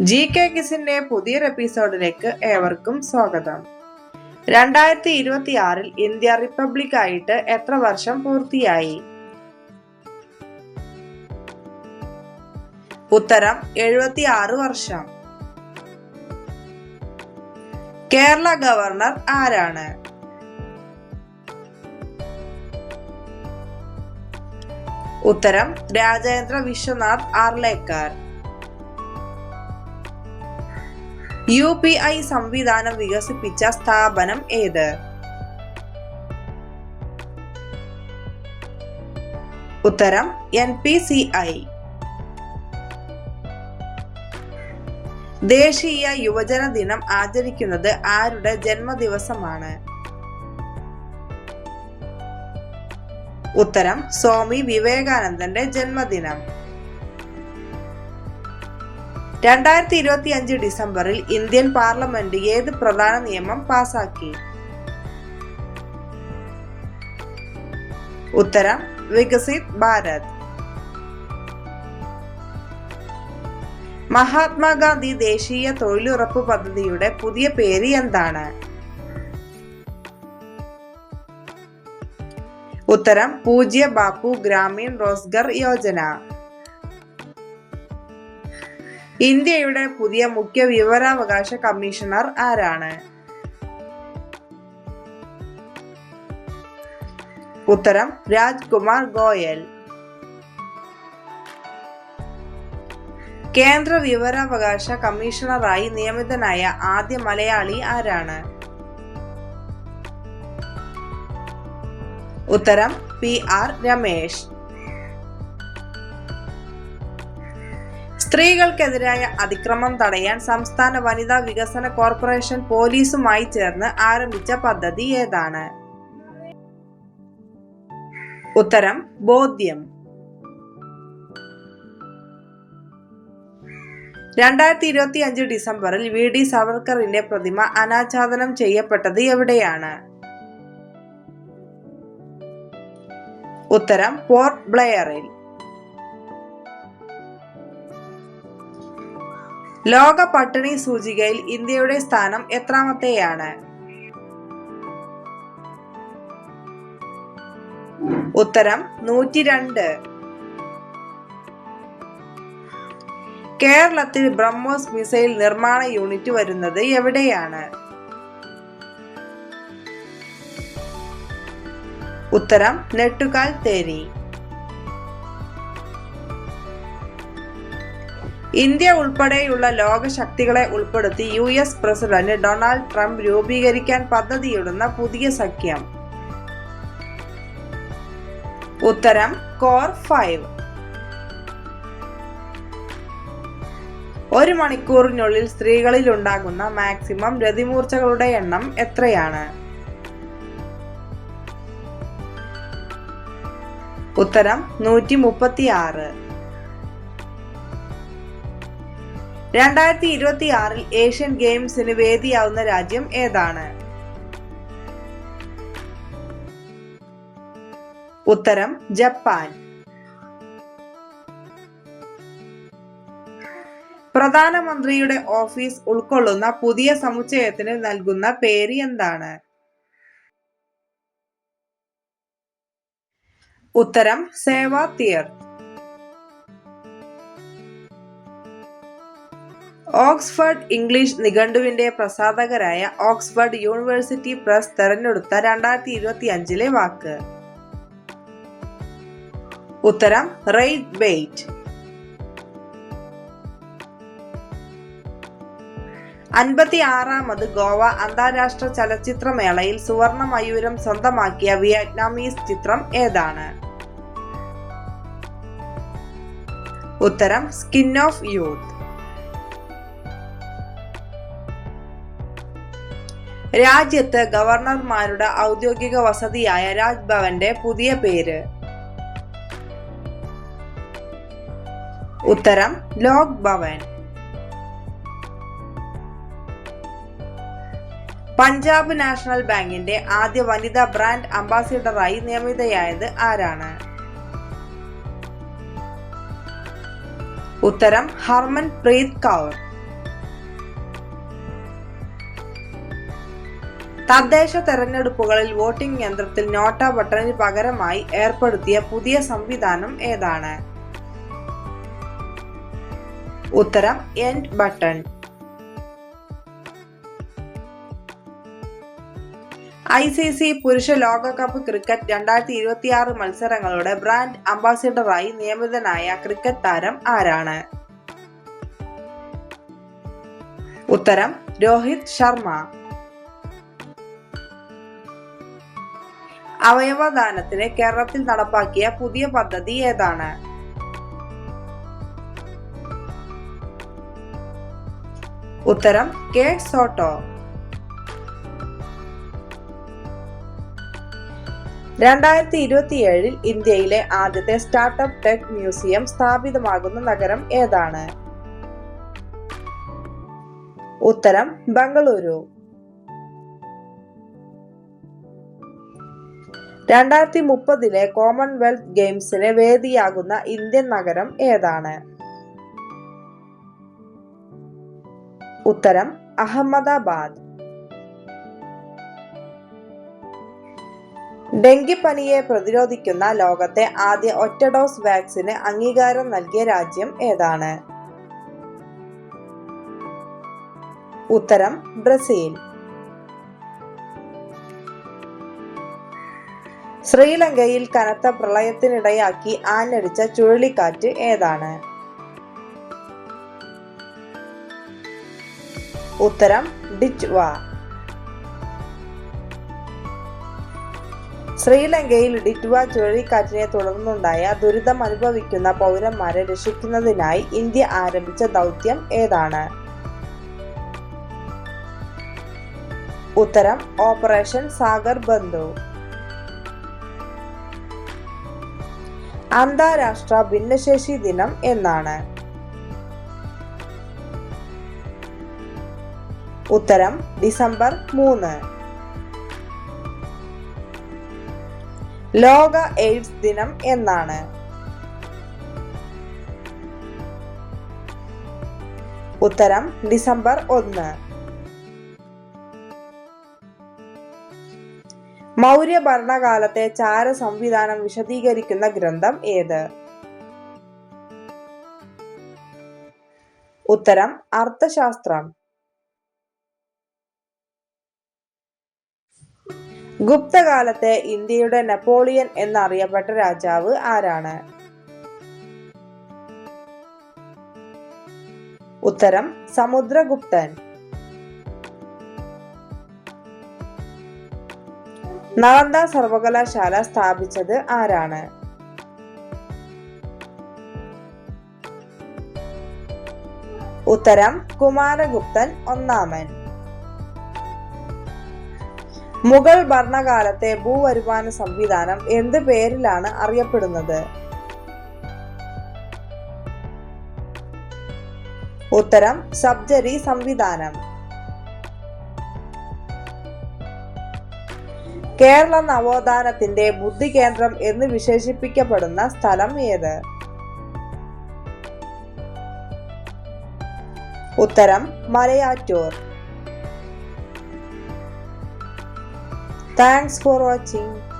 G K കിസിന്റെ പുതിയൊരു എപ്പിസോഡിലേക്ക് ഏവർക്കും സ്വാഗതം. രണ്ടായിരത്തി ഇരുപത്തി ആറിൽ ഇന്ത്യ റിപ്പബ്ലിക് ആയിട്ട് എത്ര വർഷം പൂർത്തിയായി? ഉത്തരം എഴുപത്തി ആറ് വർഷം. കേരള ഗവർണർ ആരാണ്? ഉത്തരം Rajendra Vishwanath Arlekar. U P I സംവിധാനം വികസിപ്പിച്ച സ്ഥാപനം ഏത്? ഉത്തരം എൻ പി സി ഐ. ദേശീയ യുവജന ദിനം ആചരിക്കുന്നത് ആരുടെ ജന്മദിവസമാണ്? ഉത്തരം സ്വാമി വിവേകാനന്ദന്റെ ജന്മദിനം. രണ്ടായിരത്തി ഇരുപത്തി അഞ്ച് ഡിസംബറിൽ ഇന്ത്യൻ പാർലമെന്റ് ഏത് പ്രധാന നിയമം പാസാക്കി? ഉത്തരം വികസിത് ഭാരത്. മഹാത്മാഗാന്ധി ദേശീയ തൊഴിലുറപ്പ് പദ്ധതിയുടെ പുതിയ പേര് എന്താണ്? ഉത്തരം പൂജ്യ ബാപ്പു ഗ്രാമീൺ റോസ്ഗർ യോജന. ഇന്ത്യയുടെ പുതിയ മുഖ്യ വിവരാവകാശ കമ്മീഷണർ ആരാണ്? ഉത്തരം രാജ്കുമാർ ഗോയൽ. കേന്ദ്ര വിവരാവകാശ കമ്മീഷണറായി നിയമിതനായ ആദ്യ മലയാളി ആരാണ്? ഉത്തരം പി ആർ രമേശ്. സ്ത്രീകൾക്കെതിരായ അതിക്രമം തടയാൻ സംസ്ഥാന വനിതാ വികസന കോർപ്പറേഷൻ പോലീസുമായി ചേർന്ന് ആരംഭിച്ച പദ്ധതി ഏതാണ്? ഉത്തരം ബോധ്യം. രണ്ടായിരത്തി ഇരുപത്തി അഞ്ച് ഡിസംബറിൽ വി. ഡി. സവർക്കറിന്റെ പ്രതിമ അനാച്ഛാദനം ചെയ്യപ്പെട്ടത് എവിടെയാണ്? ഉത്തരം പോർട്ട് ബ്ലെയറിൽ. ലോക പട്ടിണി സൂചികയിൽ ഇന്ത്യയുടെ സ്ഥാനം എത്രാമത്തെയാണ്? ഉത്തരം നൂറ്റി രണ്ട് കേരളത്തിൽ ബ്രഹ്മോസ് മിസൈൽ നിർമ്മാണ യൂണിറ്റ് വരുന്നത് എവിടെയാണ്? ഉത്തരം നെട്ടുകാൽ തേരി ഇന്ത്യ ഉൾപ്പെടെയുള്ള ലോക ശക്തികളെ ഉൾപ്പെടുത്തി U S president Donald Trump രൂപീകരിക്കാൻ പദ്ധതിയിടുന്ന പുതിയ സഖ്യം. ഉത്തരം കോർ ഫൈവ്. ഒരു മണിക്കൂറിനുള്ളിൽ സ്ത്രീകളിൽ ഉണ്ടാകുന്ന മാക്സിമം രതിമൂർച്ചകളുടെ എണ്ണം എത്രയാണ്? ഉത്തരം നൂറ്റി മുപ്പത്തി ആറ് രണ്ടായിരത്തി ഇരുപത്തി ആറിൽ ഏഷ്യൻ ഗെയിംസിന് വേദിയാവുന്ന രാജ്യം ഏതാണ്? ഉത്തരം ജപ്പാൻ. പ്രധാനമന്ത്രിയുടെ ഓഫീസ് ഉൾക്കൊള്ളുന്ന പുതിയ സമുച്ചയത്തിന് നൽകുന്ന പേര് എന്താണ്? ഉത്തരം സേവാ തീർത്ത് ഓക്സ്ഫർഡ് ഇംഗ്ലീഷ് നിഘണ്ടുവിന്റെ പ്രസാധകരായ ഓക്സ്ഫോർഡ് യൂണിവേഴ്സിറ്റി പ്രസ് തെരഞ്ഞെടുത്ത രണ്ടായിരത്തി ഇരുപത്തി അഞ്ചിലെ വാക്ക്. ഉത്തരം റെയ്ഡ് ബെയ്റ്റ് അൻപത്തി ആറാമത് ഗോവ അന്താരാഷ്ട്ര ചലച്ചിത്രമേളയിൽ സുവർണ മയൂരം സ്വന്തമാക്കിയ വിയറ്റ്നാമീസ് ചിത്രം ഏതാണ്? ഉത്തരം സ്കിൻ ഓഫ് യൂത്ത്. രാജ്യത്ത് ഗവർണർമാരുടെ ഔദ്യോഗിക വസതിയായ രാജ്ഭവന്റെ പുതിയ പേര്. ഉത്തരം ലോക് ഭവൻ. പഞ്ചാബ് നാഷണൽ ബാങ്കിന്റെ ആദ്യ വനിതാ ബ്രാൻഡ് അംബാസിഡറായി നിയമിതയായത് ആരാണ്? ഉത്തരം ഹർമൻ പ്രീത് കൗർ. തദ്ദേശ തെരഞ്ഞെടുപ്പുകളിൽ വോട്ടിംഗ് യന്ത്രത്തിൽ നോട്ട ബട്ടണിന് പകരമായി ഏർപ്പെടുത്തിയ പുതിയ സംവിധാനം ഏതാണ്? ഉത്തരം end button. I C C പുരുഷ ലോകകപ്പ് ക്രിക്കറ്റ് രണ്ടായിരത്തി ഇരുപത്തിയാറ് മത്സരങ്ങളുടെ ബ്രാൻഡ് അംബാസിഡറായി നിയമിതനായ ക്രിക്കറ്റ് താരം ആരാണ്? ഉത്തരം രോഹിത് ശർമ്മ. അവയവദാനത്തിന് കേരളത്തിൽ നടപ്പാക്കിയ പുതിയ പദ്ധതി ഏതാണ്? ഉത്തരം കെ സോട്ടോ. രണ്ടായിരത്തി ഇരുപത്തിയേഴിൽ ഇന്ത്യയിലെ ആദ്യത്തെ സ്റ്റാർട്ടപ്പ് ടെക് മ്യൂസിയം സ്ഥാപിതമാകുന്ന നഗരം ഏതാണ്? ഉത്തരം ബംഗളൂരു. രണ്ടായിരത്തി മുപ്പതിലെ കോമൺവെൽത്ത് ഗെയിംസിന് വേദിയാകുന്ന ഇന്ത്യൻ നഗരം ഏതാണ്? ഉത്തരം അഹമ്മദാബാദ്. ഡെങ്കിപ്പനിയെ പ്രതിരോധിക്കുന്ന ലോകത്തെ ആദ്യ ഒറ്റ ഡോസ് വാക്സിന് അംഗീകാരം നൽകിയ രാജ്യം ഏതാണ്? ഉത്തരം ബ്രസീൽ. ശ്രീലങ്കയിൽ കനത്ത പ്രളയത്തിനിടയാക്കി ആഞ്ഞടിച്ച ചുഴലിക്കാറ്റ് ഏതാണ്? ഉത്തരം ഡിച്ച്വ ശ്രീലങ്കയിൽ ഡിറ്റ്വ ചുഴലിക്കാറ്റിനെ തുടർന്നുണ്ടായ ദുരിതം അനുഭവിക്കുന്ന പൗരന്മാരെ രക്ഷിക്കുന്നതിനായി ഇന്ത്യ ആരംഭിച്ച ദൗത്യം ഏതാണ്? ഉത്തരം ഓപ്പറേഷൻ സാഗർ ബന്ധു. അന്താരാഷ്ട്ര ഭിന്നശേഷി ദിനം എന്നാണ്. ഉത്തരം ഡിസംബർ മൂന്ന്. ലോക എയ്ഡ്സ് ദിനം എന്നാണ്. ഉത്തരം ഡിസംബർ ഒന്ന്. മൗര്യ ഭരണകാലത്തെ ചാര സംവിധാനം വിശദീകരിക്കുന്ന ഗ്രന്ഥം ഏത്? ഉത്തരം അർത്ഥശാസ്ത്രം. ഗുപ്തകാലത്തെ ഇന്ത്യയുടെ നെപ്പോളിയൻ എന്നറിയപ്പെട്ട രാജാവ് ആരാണ്? ഉത്തരം സമുദ്രഗുപ്തൻ. നളന്ദ സർവകലാശാല സ്ഥാപിച്ചത് ആരാണ്? ഉത്തരം കുമാരഗുപ്തൻ ഒന്നാമൻ. മുഗൾ ഭരണകാലത്തെ ഭൂവരുമാന സംവിധാനം എന്ത് പേരിലാണ് അറിയപ്പെടുന്നത്? ഉത്തരം സബ്ജരി സംവിധാനം. കേരള നവോത്ഥാനത്തിന്റെ ബുദ്ധി കേന്ദ്രം എന്ന് വിശേഷിപ്പിക്കപ്പെടുന്ന സ്ഥലം ഏത്? ഉത്തരം മലയാറ്റൂർ. Thanks for watching